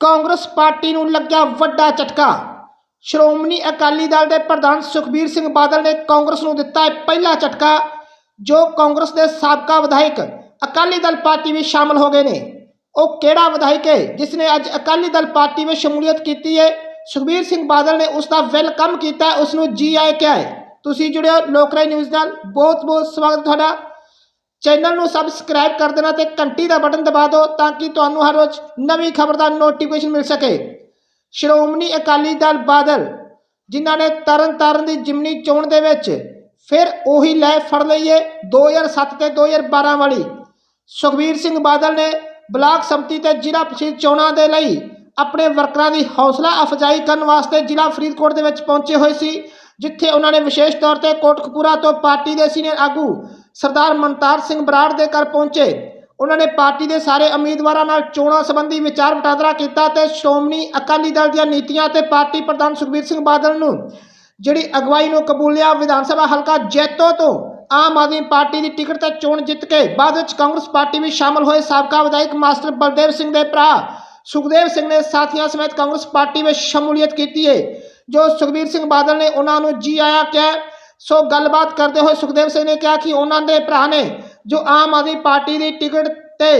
Congress party ਨੂੰ ਲੱਗਿਆ ਵੱਡਾ ਝਟਕਾ। ਸ਼੍ਰੋਮਣੀ ਅਕਾਲੀ ਦਲ ਦੇ ਪ੍ਰਧਾਨ ਸੁਖਬੀਰ ਸਿੰਘ ਬਾਦਲ ਨੇ ਕਾਂਗਰਸ ਨੂੰ ਦਿੱਤਾ ਹੈ ਪਹਿਲਾ ਝਟਕਾ ਜੋ ਕਾਂਗਰਸ ਦੇ ਸਾਬਕਾ ਵਿਧਾਇਕ ਅਕਾਲੀ ਦਲ ਪਾਰਟੀ ਵਿੱਚ ਸ਼ਾਮਲ ਹੋ ਗਏ ਨੇ। ਉਹ ਕਿਹੜਾ ਵਿਧਾਇਕ ਹੈ ਜਿਸ ਨੇ ਅੱਜ ਅਕਾਲੀ ਦਲ ਪਾਰਟੀ ਵਿੱਚ ਸ਼ਮੂਲੀਅਤ ਕੀਤੀ ਹੈ? ਸੁਖਬੀਰ ਸਿੰਘ ਬਾਦਲ ਨੇ ਉਸ ਦਾ ਵੈਲਕਮ ਕੀਤਾ ਹੈ, ਉਸ ਨੂੰ ਜੀ ਆਏ ਕਿਹਾ ਹੈ। ਤੁਸੀਂ ਜੁੜਿਓ ਲੋਕਰਾਈ ਨਿਊਜ਼ ਨਾਲ। ਬਹੁਤ ਬਹੁਤ ਸਵਾਗਤ ਤੁਹਾਡਾ। ਚੈਨਲ ਨੂੰ ਸਬਸਕ੍ਰਾਈਬ ਕਰ ਦੇਣਾ ਤੇ ਘੰਟੀ ਦਾ ਬਟਨ ਦਬਾ ਦਿਓ ਤਾਂ ਕਿ ਤੁਹਾਨੂੰ ਹਰ ਰੋਜ਼ ਨਵੀਂ ਖਬਰ ਦਾ ਨੋਟੀਫਿਕੇਸ਼ਨ ਮਿਲ ਸਕੇ। ਸ਼੍ਰੋਮਣੀ ਅਕਾਲੀ ਦਲ ਬਾਦਲ, ਜਿਨ੍ਹਾਂ ਨੇ ਤਰਨ ਤਾਰਨ ਦੀ ਜਿਮਨੀ ਚੋਣ ਦੇ ਵਿੱਚ ਫਿਰ ਉਹੀ ਲੈ ਫੜ ਲਈਏ 2007 ਤੇ 2012 ਵਾਲੀ। ਸੁਖਬੀਰ ਸਿੰਘ ਬਾਦਲ ਨੇ ਬਲਾਕ ਸੰਮਤੀ ਤੇ ਜ਼ਿਲ੍ਹਾ ਪ੍ਰੀਸ਼ਦ ਚੋਣਾਂ ਦੇ ਲਈ ਆਪਣੇ ਵਰਕਰਾਂ ਦੀ ਹੌਸਲਾ ਅਫਜ਼ਾਈ ਕਰਨ ਵਾਸਤੇ ਜ਼ਿਲ੍ਹਾ ਫਰੀਦਕੋਟ ਦੇ ਵਿੱਚ ਪਹੁੰਚੇ ਹੋਏ ਸੀ, ਜਿੱਥੇ ਉਹਨਾਂ ਨੇ ਵਿਸ਼ੇਸ਼ ਤੌਰ ਤੇ ਕੋਟਕਪੂਰਾ ਤੋਂ ਪਾਰਟੀ ਦੇ ਸੀਨੀਅਰ ਆਗੂ ਸਰਦਾਰ ਮਨਤਾਰ ਸਿੰਘ ਬਰਾੜ ਦੇ ਘਰ ਪਹੁੰਚੇ। ਉਹਨਾਂ ਨੇ ਪਾਰਟੀ ਦੇ ਸਾਰੇ ਉਮੀਦਵਾਰਾਂ ਨਾਲ ਚੋਣਾਂ ਸੰਬੰਧੀ ਵਿਚਾਰ ਵਟਾਂਦਰਾ ਕੀਤਾ ਤੇ ਸ਼੍ਰੋਮਣੀ ਅਕਾਲੀ ਦਲ ਦੀਆਂ ਨੀਤੀਆਂ ਤੇ ਪਾਰਟੀ ਪ੍ਰਧਾਨ ਸੁਖਬੀਰ ਸਿੰਘ ਬਾਦਲ ਨੂੰ ਜਿਹੜੀ ਅਗਵਾਈ ਨੂੰ ਕਬੂਲਿਆ, ਵਿਧਾਨ ਸਭਾ ਹਲਕਾ ਜੈਤੋ ਤੋਂ ਆਮ ਆਦਮੀ ਪਾਰਟੀ ਦੀ ਟਿਕਟ ਤੇ ਚੋਣ ਜਿੱਤ ਕੇ ਬਾਅਦ ਵਿੱਚ ਕਾਂਗਰਸ ਪਾਰਟੀ ਵਿੱਚ ਸ਼ਾਮਲ ਹੋਏ। ਸਾਬਕਾ ਵਿਧਾਇਕ ਮਾਸਟਰ ਬਲਦੇਵ ਸਿੰਘ ਦੇ ਭਰਾ ਸੁਖਦੇਵ ਸਿੰਘ ਨੇ ਸਾਥੀਆਂ ਸਮੇਤ ਕਾਂਗਰਸ ਪਾਰਟੀ ਵਿੱਚ ਸ਼ਮੂਲੀਅਤ ਕੀਤੀ ਹੈ ਜੋ ਸੁਖਬੀਰ ਸਿੰਘ ਬਾਦਲ ਨੇ ਉਹਨਾਂ ਨੂੰ ਜੀ ਆਇਆ ਕਿਹਾ ਸੋ ਗੱਲਬਾਤ ਕਰਦੇ ਹੋਏ ਸੁਖਦੇਵ ਸਿੰਘ ਨੇ ਕਿਹਾ ਕਿ ਉਹਨਾਂ ਦੇ ਭਰਾ ਨੇ ਜੋ ਆਮ ਆਦਮੀ ਪਾਰਟੀ ਦੀ ਟਿਕਟ ਤੇ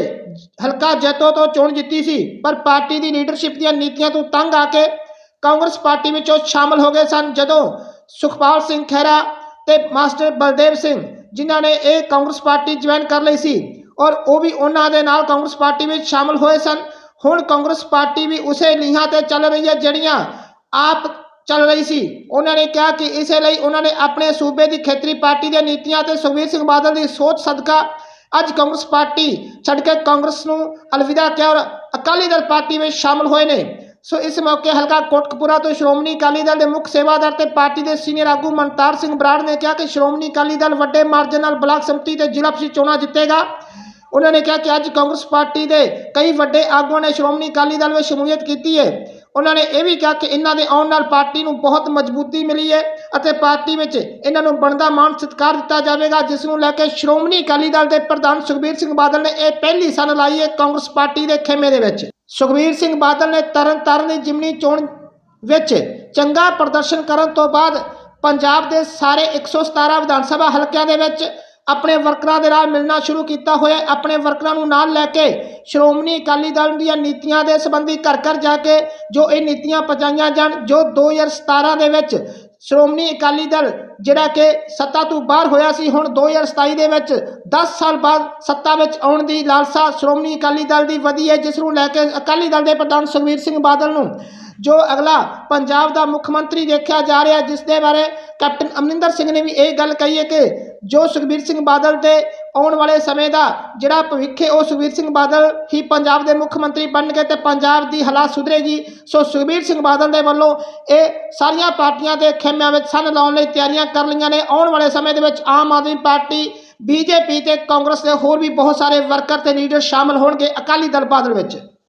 ਹਲਕਾ ਜੈਤੋ ਤੋਂ ਚੋਣ ਜਿੱਤੀ ਸੀ, ਪਰ ਪਾਰਟੀ ਦੀ ਲੀਡਰਸ਼ਿਪ ਦੀਆਂ ਨੀਤੀਆਂ ਤੋਂ ਤੰਗ ਆ ਕੇ ਕਾਂਗਰਸ ਪਾਰਟੀ ਵਿੱਚ ਉਹ ਸ਼ਾਮਲ ਹੋ ਗਏ ਸਨ, ਜਦੋਂ ਸੁਖਪਾਲ ਸਿੰਘ ਖਹਿਰਾ ਤੇ ਮਾਸਟਰ ਬਲਦੇਵ ਸਿੰਘ, ਜਿਨ੍ਹਾਂ ਨੇ ਇਹ ਕਾਂਗਰਸ ਪਾਰਟੀ ਜੁਆਇਨ ਕਰ ਲਈ ਸੀ ਔਰ ਉਹ ਵੀ ਉਹਨਾਂ ਦੇ ਨਾਲ ਕਾਂਗਰਸ ਪਾਰਟੀ ਵਿੱਚ ਸ਼ਾਮਲ ਹੋਏ ਸਨ। ਹੁਣ ਕਾਂਗਰਸ ਪਾਰਟੀ ਵੀ ਉਸੇ ਲੀਹਾਂ ਤੇ ਚੱਲ ਰਹੀ ਹੈ, ਜਿਹੜੀਆਂ ਆਪ ਚੱਲ ਰਹੀ ਸੀ। ਉਹਨਾਂ ਨੇ ਕਿਹਾ ਕਿ ਇਸੇ ਲਈ ਉਹਨਾਂ ਨੇ ਆਪਣੇ ਸੂਬੇ ਦੀ ਖੇਤਰੀ ਪਾਰਟੀ ਦੀਆਂ ਨੀਤੀਆਂ ਤੇ ਸੁਖਬੀਰ ਸਿੰਘ ਬਾਦਲ ਦੀ ਸੋਚ ਸਦਕਾ ਅੱਜ ਕਾਂਗਰਸ ਪਾਰਟੀ ਛੱਡ ਕੇ ਕਾਂਗਰਸ ਨੂੰ ਅਲਵਿਦਾ ਕਿਹਾ ਔਰ ਅਕਾਲੀ ਦਲ ਪਾਰਟੀ ਵਿੱਚ ਸ਼ਾਮਲ ਹੋਏ ਨੇ। ਸੋ ਇਸ ਮੌਕੇ ਹਲਕਾ ਕੋਟਕਪੂਰਾ ਤੋਂ ਸ਼੍ਰੋਮਣੀ ਅਕਾਲੀ ਦਲ ਦੇ ਮੁੱਖ ਸੇਵਾਦਾਰ ਤੇ ਪਾਰਟੀ ਦੇ ਸੀਨੀਅਰ ਆਗੂ ਮਨਤਾਰ ਸਿੰਘ ਬਰਾੜ ਨੇ ਕਿਹਾ ਕਿ ਸ਼੍ਰੋਮਣੀ ਅਕਾਲੀ ਦਲ ਵੱਡੇ ਮਾਰਜਨ ਨਾਲ ਬਲਾਕ ਸੰਮਤੀ ਤੇ ਜ਼ਿਲ੍ਹਾ ਪ੍ਰੀਸ਼ਦ ਚੋਣਾਂ ਜਿੱਤੇਗਾ। ਉਹਨਾਂ ਨੇ ਕਿਹਾ ਕਿ ਅੱਜ ਕਾਂਗਰਸ ਪਾਰਟੀ ਦੇ ਕਈ ਵੱਡੇ ਆਗੂਆਂ ਨੇ ਸ਼੍ਰੋਮਣੀ ਅਕਾਲੀ ਦਲ ਵਿੱਚ ਸ਼ਮੂਲੀਅਤ ਕੀਤੀ ਹੈ। ਉਹਨਾਂ ਨੇ ਇਹ ਵੀ ਕਿਹਾ ਕਿ ਇਹਨਾਂ ਦੇ ਆਉਣ ਨਾਲ ਪਾਰਟੀ ਨੂੰ ਬਹੁਤ ਮਜ਼ਬੂਤੀ ਮਿਲੀ ਹੈ ਅਤੇ ਪਾਰਟੀ ਵਿੱਚ ਇਹਨਾਂ ਨੂੰ ਬਣਦਾ ਮਾਣ ਸਤਿਕਾਰ ਦਿੱਤਾ ਜਾਵੇਗਾ, ਜਿਸ ਨੂੰ ਲੈ ਕੇ ਸ਼੍ਰੋਮਣੀ ਅਕਾਲੀ ਦਲ ਦੇ ਪ੍ਰਧਾਨ ਸੁਖਬੀਰ ਸਿੰਘ ਬਾਦਲ ਨੇ ਇਹ ਪਹਿਲੀ ਸਨ ਲਾਈ ਹੈ ਕਾਂਗਰਸ ਪਾਰਟੀ ਦੇ ਖੇਮੇ ਦੇ ਵਿੱਚ। ਸੁਖਬੀਰ ਸਿੰਘ ਬਾਦਲ ਨੇ ਤਰਨ ਤਾਰਨ ਦੀ ਜਿਮਨੀ ਚੋਣ ਵਿੱਚ ਚੰਗਾ ਪ੍ਰਦਰਸ਼ਨ ਕਰਨ ਤੋਂ ਬਾਅਦ ਪੰਜਾਬ ਦੇ ਸਾਰੇ 117 ਵਿਧਾਨ ਸਭਾ ਹਲਕਿਆਂ ਦੇ ਵਿੱਚ ਆਪਣੇ ਵਰਕਰਾਂ ਦੇ ਨਾਲ ਮਿਲਣਾ ਸ਼ੁਰੂ ਕੀਤਾ ਹੋਇਆ ਆਪਣੇ ਵਰਕਰਾਂ ਨੂੰ ਨਾਲ ਲੈ ਕੇ ਸ਼੍ਰੋਮਣੀ ਅਕਾਲੀ ਦਲ ਦੀਆਂ ਨੀਤੀਆਂ ਦੇ ਸੰਬੰਧੀ ਘਰ ਘਰ ਜਾ ਕੇ ਜੋ ਇਹ ਨੀਤੀਆਂ ਪਹੁੰਚਾਈਆਂ ਜਾਣ, ਜੋ 2017 ਦੇ ਵਿੱਚ ਸ਼੍ਰੋਮਣੀ ਅਕਾਲੀ ਦਲ ਜਿਹੜਾ ਕਿ ਸੱਤਾ ਤੋਂ ਬਾਹਰ ਹੋਇਆ ਸੀ, ਹੁਣ 2027 ਦੇ ਵਿੱਚ 10 ਸਾਲ ਬਾਅਦ ਸੱਤਾ ਵਿੱਚ ਆਉਣ ਦੀ ਲਾਲਸਾ ਸ਼੍ਰੋਮਣੀ ਅਕਾਲੀ ਦਲ ਦੀ ਵਧੀ ਹੈ, ਜਿਸ ਨੂੰ ਲੈ ਕੇ ਅਕਾਲੀ ਦਲ ਦੇ ਪ੍ਰਧਾਨ ਸੁਖਬੀਰ ਸਿੰਘ ਬਾਦਲ ਨੂੰ ਜੋ ਅਗਲਾ ਪੰਜਾਬ ਦਾ ਮੁੱਖ ਮੰਤਰੀ ਦੇਖਿਆ ਜਾ ਰਿਹਾ, ਜਿਸ ਦੇ ਬਾਰੇ ਕੈਪਟਨ ਅਮਰਿੰਦਰ ਸਿੰਘ ਨੇ ਵੀ ਇਹ ਗੱਲ ਕਹੀ ਹੈ ਕਿ ਜੋ ਸੁਖਬੀਰ ਸਿੰਘ ਬਾਦਲ ਦੇ ਆਉਣ ਵਾਲੇ ਸਮੇਂ ਦਾ ਜਿਹੜਾ ਭਵਿੱਖ ਹੈ, ਉਹ ਸੁਖਬੀਰ ਸਿੰਘ ਬਾਦਲ ਹੀ ਪੰਜਾਬ ਦੇ ਮੁੱਖ ਮੰਤਰੀ ਬਣਨਗੇ ਤੇ ਪੰਜਾਬ ਦੀ ਹਾਲਾਤ ਸੁਧਰੇਗੀ ਸੋ ਸੁਖਬੀਰ ਸਿੰਘ ਬਾਦਲ ਦੇ ਵੱਲੋਂ ਇਹ ਸਾਰੀਆਂ ਪਾਰਟੀਆਂ ਦੇ ਖੇਮਿਆਂ ਵਿੱਚ ਸੰਨ ਲਾਉਣ ਲਈ ਤਿਆਰੀਆਂ ਕਰ ਲਈਆਂ ਨੇ। ਆਉਣ ਵਾਲੇ ਸਮੇਂ ਦੇ ਵਿੱਚ ਆਮ ਆਦਮੀ ਪਾਰਟੀ, ਬੀਜੇਪੀ ਤੇ ਕਾਂਗਰਸ ਦੇ ਹੋਰ ਵੀ ਬਹੁਤ ਸਾਰੇ ਵਰਕਰ ਤੇ ਲੀਡਰ ਸ਼ਾਮਲ ਹੋਣਗੇ ਅਕਾਲੀ ਦਲ ਬਾਦਲ ਵਿੱਚ।